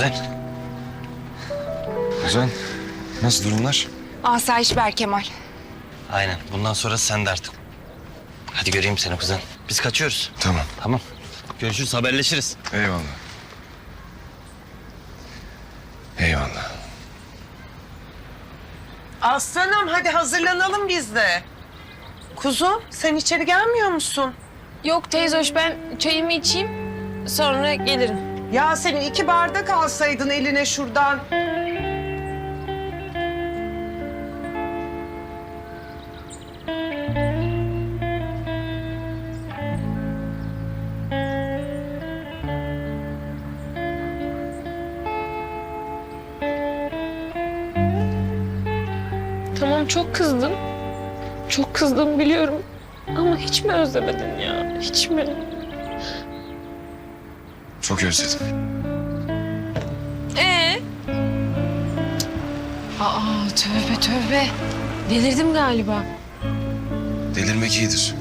Kuzen. Kuzen, nasıl durumlar? Asayiş Berkemal. Aynen. Bundan sonra sen de artık. Hadi göreyim seni kuzen. Biz kaçıyoruz. Tamam. Tamam. Görüşürüz, haberleşiriz. Eyvallah. Eyvallah. Aslanım hadi hazırlanalım biz de. Kuzum sen içeri gelmiyor musun? Yok teyze hoş ben çayımı içeyim sonra gelirim. Ya senin iki bardak alsaydın eline şuradan. Tamam çok kızdım. Çok kızdım biliyorum. Ama hiç mi özlemedin ya? Hiç mi? Çok özledim. Ee? Aa tövbe tövbe. Delirdim galiba. Delirmek iyidir.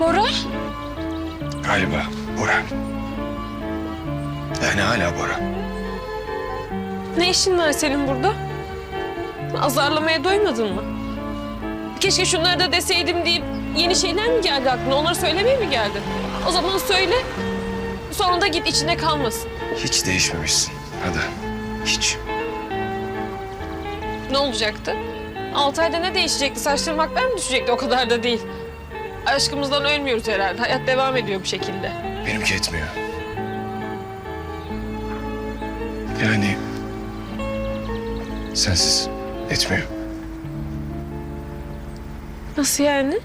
Bora? Galiba Bora. Yani hala Bora. Ne işin var senin burada? Azarlamaya doymadın mı? Keşke şunları da deseydim deyip yeni şeyler mi geldi aklına? Onları söylemeye mi geldin? O zaman söyle. Sonra da git içinde kalmasın. Hiç değişmemişsin. Hadi. Hiç. Ne olacaktı? Altı ayda ne değişecekti? Saçlarım aklar mı düşecekti? O kadar da değil. Aşkımızdan ölmüyoruz herhalde. Hayat devam ediyor bir şekilde. Benimki etmiyor. Yani... Sensiz etmiyor. Nasıl yani?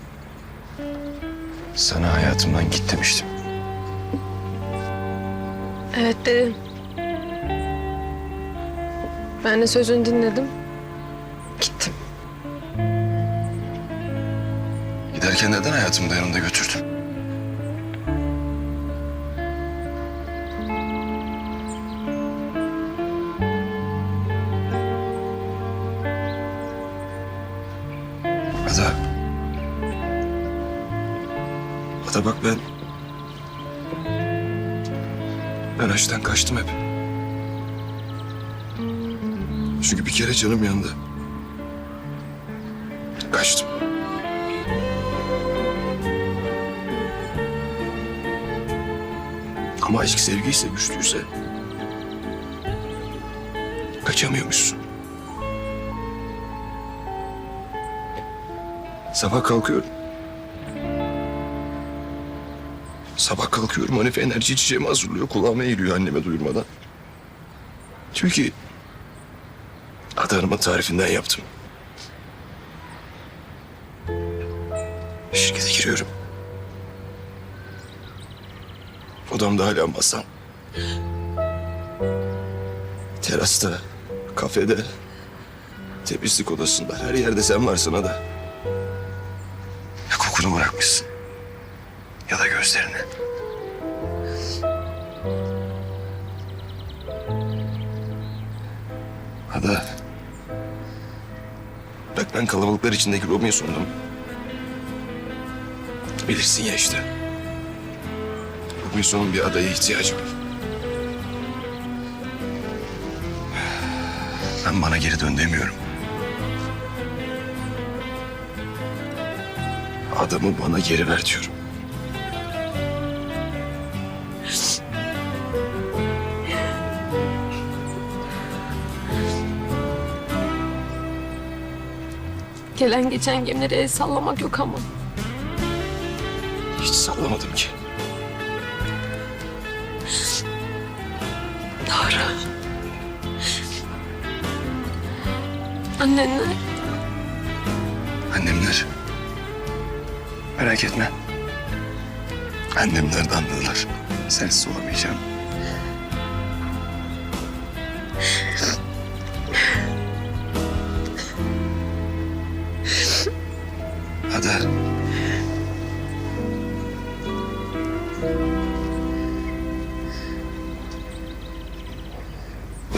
Sana hayatımdan git demiştim. Evet dedim. Ben de sözünü dinledim. Gittim. Giderken neden hayatımı da yanında götürdün? Ada bak ben... Ben aşktan kaçtım hep. Çünkü bir kere canım yandı. Kaçtım. Ama aşk sevgiyse, güçlüyse... Kaçamıyormuşsun. Sabah kalkıyorum. Sabah kalkıyorum Hanife enerji içeceğimi hazırlıyor. Kulağıma eğiliyor anneme duyurmadan. Çünkü... Ada Hanım'ın tarifinden yaptım. Şirkete giriyorum. Odamda hala masam. Terasta, kafede, temizlik odasında her yerde sen varsın da. Kokunu bırakmışsın. Ya da gözlerini. Ada. Bak ben kalabalıklar içindeki Romeo'sundum. Bilirsin ya işte. Romeo'sunun bir adaya ihtiyacı var. Ben bana geri dön demiyorum. Adamı bana geri ver diyorum. Gelen geçen gemilere el sallamak yok ama. Hiç sallamadım ki. Doğru. Annenler. Annemler. Merak etme. Annemler de anladılar. Sensiz olamayacağım. Ada.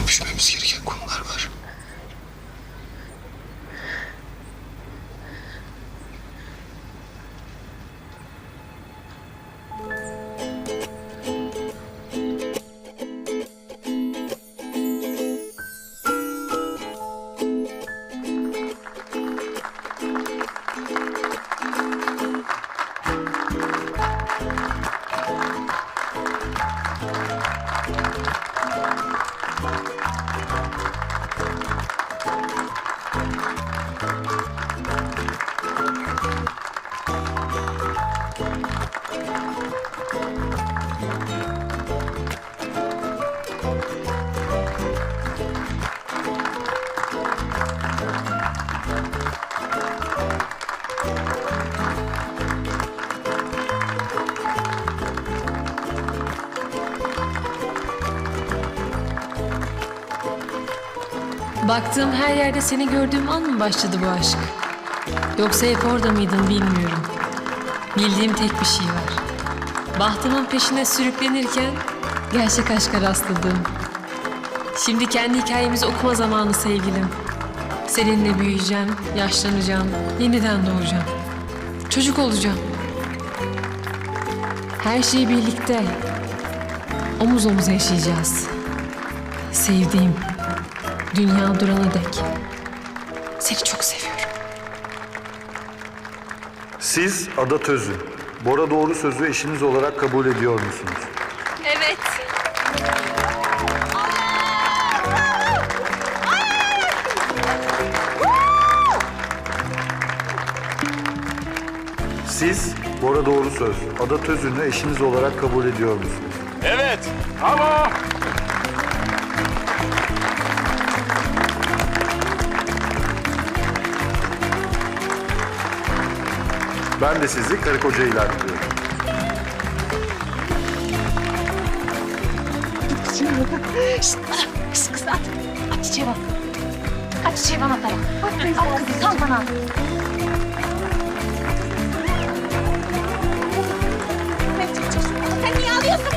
Öpüşmemiz gereken Baktığım her yerde seni gördüğüm an mı başladı bu aşk? Yoksa hep orada mıydın bilmiyorum. Bildiğim tek bir şey var. Bahtımın peşine sürüklenirken gerçek aşka rastladım. Şimdi kendi hikayemizi okuma zamanı sevgilim. Seninle büyüyeceğim, yaşlanacağım, yeniden doğacağım. Çocuk olacağım. Her şeyi birlikte, omuz omuza yaşayacağız. Sevdiğim, dünya durana dek. Seni çok seviyorum. Siz Ada Tözü, Bora Doğru Sözü eşiniz olarak kabul ediyor musunuz? Evet. Siz Bora Doğru Söz, Ada Tözü'nü eşiniz olarak kabul ediyor musunuz? Evet. Ben de sizi karı koca ilan ediyorum. Kız kız at. At çiçeği bak. At çiçeği bana para. At kızı sal bana. Sen niye alıyorsun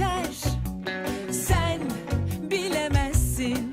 aşk